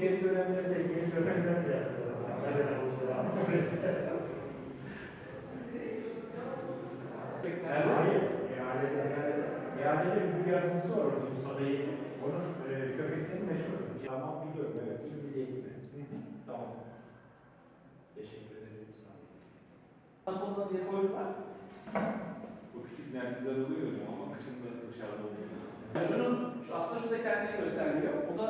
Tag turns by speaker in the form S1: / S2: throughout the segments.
S1: geri dönenlerde geri dönenler de yazsınız. Hayır, ihalede, ihalede, bir yardımcısı var orada Mustafa Eğitim. Onun e, köpekleri meşhur. Tamam biliyorum, evet. İl Milli Eğitimi. Tamam. Teşekkür ederim sana.
S2: Sonra diye koydular.
S3: Bu küçük merkezler oluyor ama kışın da dışarıda oluyor.
S2: Şunun, şu aslında şurada kendini göstermiyor.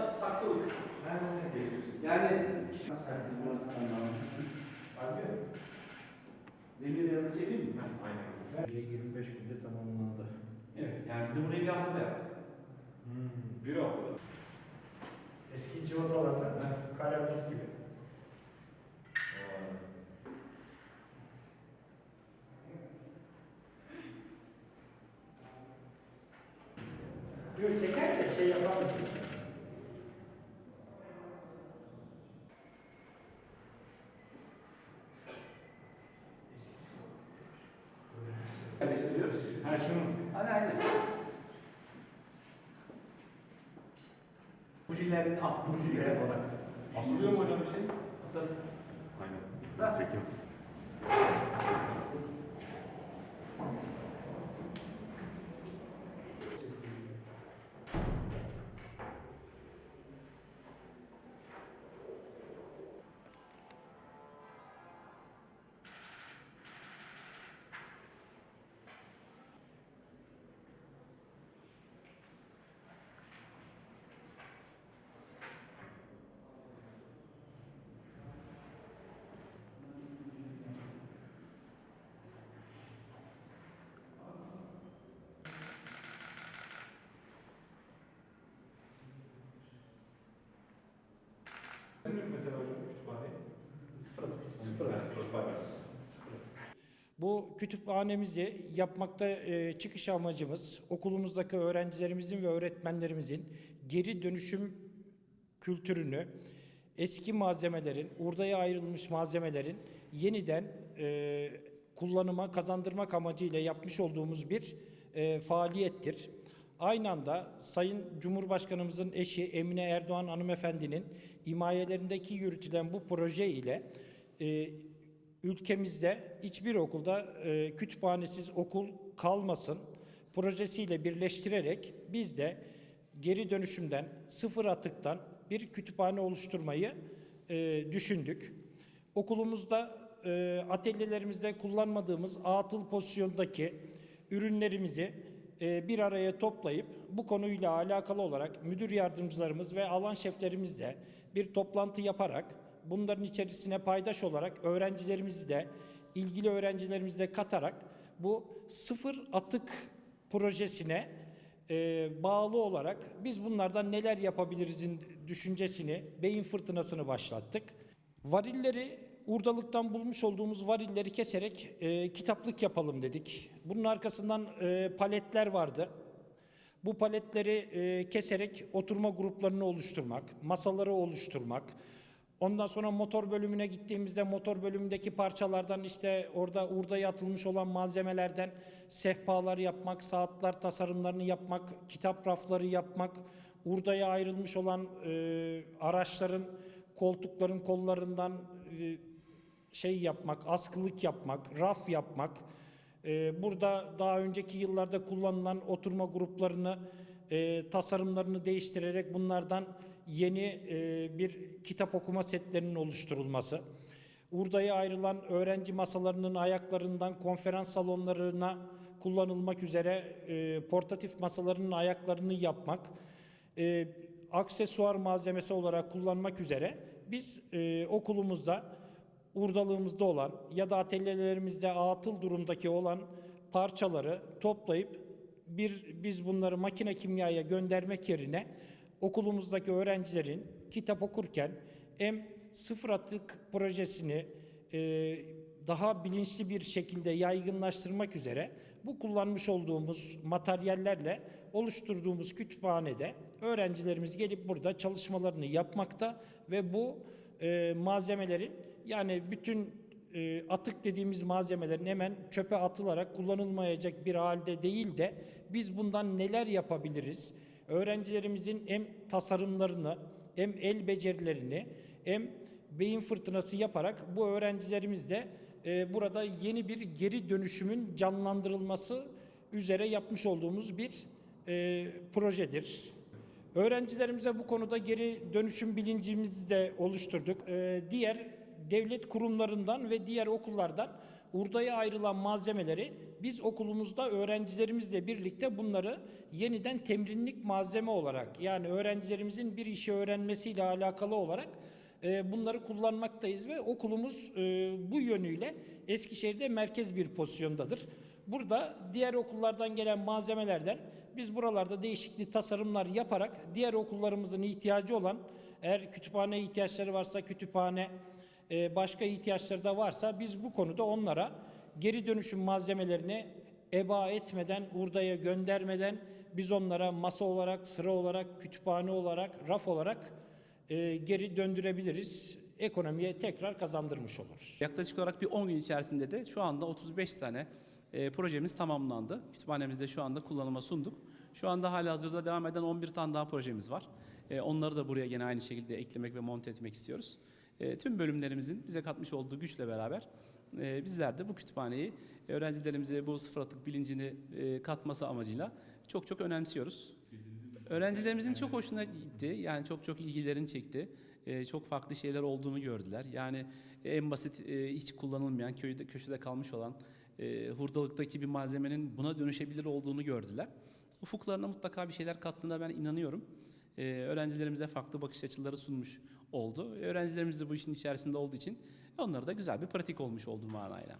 S2: Da saksılık.
S3: Ben onu geçiyorsun.
S2: Yani
S1: Hadi.
S2: zemine yazı çevireyim mi?
S3: Aynen.
S1: Bence 25 günde tamamlandı.
S2: Evet. Yani biz de burayı bir haftada yaptık.
S3: Bir haftada.
S1: Eski civatalardan kalemlik gibi. Yok çeker de şey yapamadım.
S3: Ha şunu.
S2: Hani aynen. Bujilerin askı bujileri olarak.
S3: Asılıyor mu hocam bir şey?
S2: Asarız.
S3: Aynen. Çekim. Hocam kütüphane?
S2: Sıfır.
S4: Bu kütüphanemizi yapmakta e, çıkış amacımız okulumuzdaki öğrencilerimizin ve öğretmenlerimizin geri dönüşüm kültürünü, eski malzemelerin, urdaya ayrılmış malzemelerin yeniden e, kullanıma kazandırmak amacıyla yapmış olduğumuz bir e, faaliyettir. Aynı anda Sayın Cumhurbaşkanımızın eşi Emine Erdoğan hanımefendinin himayelerindeki yürütülen bu proje ile e, ülkemizde hiçbir okulda e, kütüphanesiz okul kalmasın projesiyle birleştirerek biz de geri dönüşümden, sıfır atıktan bir kütüphane oluşturmayı e, düşündük. Okulumuzda e, atölyelerimizde kullanmadığımız atıl pozisyondaki ürünlerimizi bir araya toplayıp bu konuyla alakalı olarak müdür yardımcılarımız ve alan şeflerimizle bir toplantı yaparak bunların içerisine paydaş olarak öğrencilerimizi de ilgili öğrencilerimizi de katarak bu sıfır atık projesine e, bağlı olarak biz bunlardan neler yapabilirizin düşüncesini, beyin fırtınasını başlattık. Varilleri urdalıktan bulmuş olduğumuz varilleri keserek e, kitaplık yapalım dedik. Bunun arkasından e, paletler vardı. Bu paletleri e, keserek oturma gruplarını oluşturmak, masaları oluşturmak, Ondan sonra motor bölümüne gittiğimizde motor bölümündeki parçalardan işte orada urdaya atılmış olan malzemelerden sehpalar yapmak, saatler tasarımlarını yapmak, kitap rafları yapmak, urdaya ayrılmış olan e, araçların koltukların kollarından e, şey yapmak, askılık yapmak, raf yapmak, e, burada daha önceki yıllarda kullanılan oturma gruplarını e, tasarımlarını değiştirerek bunlardan yeni e, bir kitap okuma setlerinin oluşturulması, Urdaya ayrılan öğrenci masalarının ayaklarından konferans salonlarına kullanılmak üzere e, portatif masalarının ayaklarını yapmak, e, aksesuar malzemesi olarak kullanmak üzere biz e, okulumuzda urdalığımızda olan ya da atölyelerimizde atıl durumdaki olan parçaları toplayıp bir biz bunları makine kimyaya göndermek yerine okulumuzdaki öğrencilerin kitap okurken hem sıfır atık projesini e, daha bilinçli bir şekilde yaygınlaştırmak üzere bu kullanmış olduğumuz materyallerle oluşturduğumuz kütüphanede öğrencilerimiz gelip burada çalışmalarını yapmakta ve bu e, malzemelerin yani bütün e, atık dediğimiz malzemelerin hemen çöpe atılarak kullanılmayacak bir halde değil de biz bundan neler yapabiliriz? Öğrencilerimizin hem tasarımlarını hem el becerilerini hem beyin fırtınası yaparak bu öğrencilerimizle e, burada yeni bir geri dönüşümün canlandırılması üzere yapmış olduğumuz bir e, projedir. Öğrencilerimize bu konuda geri dönüşüm bilincimizi de oluşturduk. E, diğer devlet kurumlarından ve diğer okullardan urdaya ayrılan malzemeleri biz okulumuzda öğrencilerimizle birlikte bunları yeniden temrinlik malzeme olarak yani öğrencilerimizin bir işi öğrenmesiyle alakalı olarak e, bunları kullanmaktayız ve okulumuz e, bu yönüyle Eskişehir'de merkez bir pozisyondadır. Burada diğer okullardan gelen malzemelerden biz buralarda değişikli tasarımlar yaparak diğer okullarımızın ihtiyacı olan eğer kütüphane ihtiyaçları varsa kütüphane e, başka ihtiyaçları da varsa biz bu konuda onlara geri dönüşüm malzemelerini eba etmeden, urdaya göndermeden biz onlara masa olarak, sıra olarak, kütüphane olarak, raf olarak e, geri döndürebiliriz. Ekonomiye tekrar kazandırmış oluruz.
S2: Yaklaşık olarak bir 10 gün içerisinde de şu anda 35 tane e, projemiz tamamlandı. Kütüphanemizde şu anda kullanıma sunduk. Şu anda hala hazırda devam eden 11 tane daha projemiz var. E, onları da buraya gene aynı şekilde eklemek ve monte etmek istiyoruz. E, tüm bölümlerimizin bize katmış olduğu güçle beraber e, bizler de bu kütüphaneyi e, öğrencilerimize bu sıfır atık bilincini e, katması amacıyla çok çok önemsiyoruz. Öğrencilerimizin çok hoşuna gitti. Yani çok çok ilgilerini çekti. Ee, çok farklı şeyler olduğunu gördüler. Yani en basit e, hiç kullanılmayan köyde köşede kalmış olan e, hurdalıktaki bir malzemenin buna dönüşebilir olduğunu gördüler. Ufuklarına mutlaka bir şeyler kattığına ben inanıyorum. Ee, öğrencilerimize farklı bakış açıları sunmuş oldu. Öğrencilerimiz de bu işin içerisinde olduğu için onlara da güzel bir pratik olmuş oldu manayla.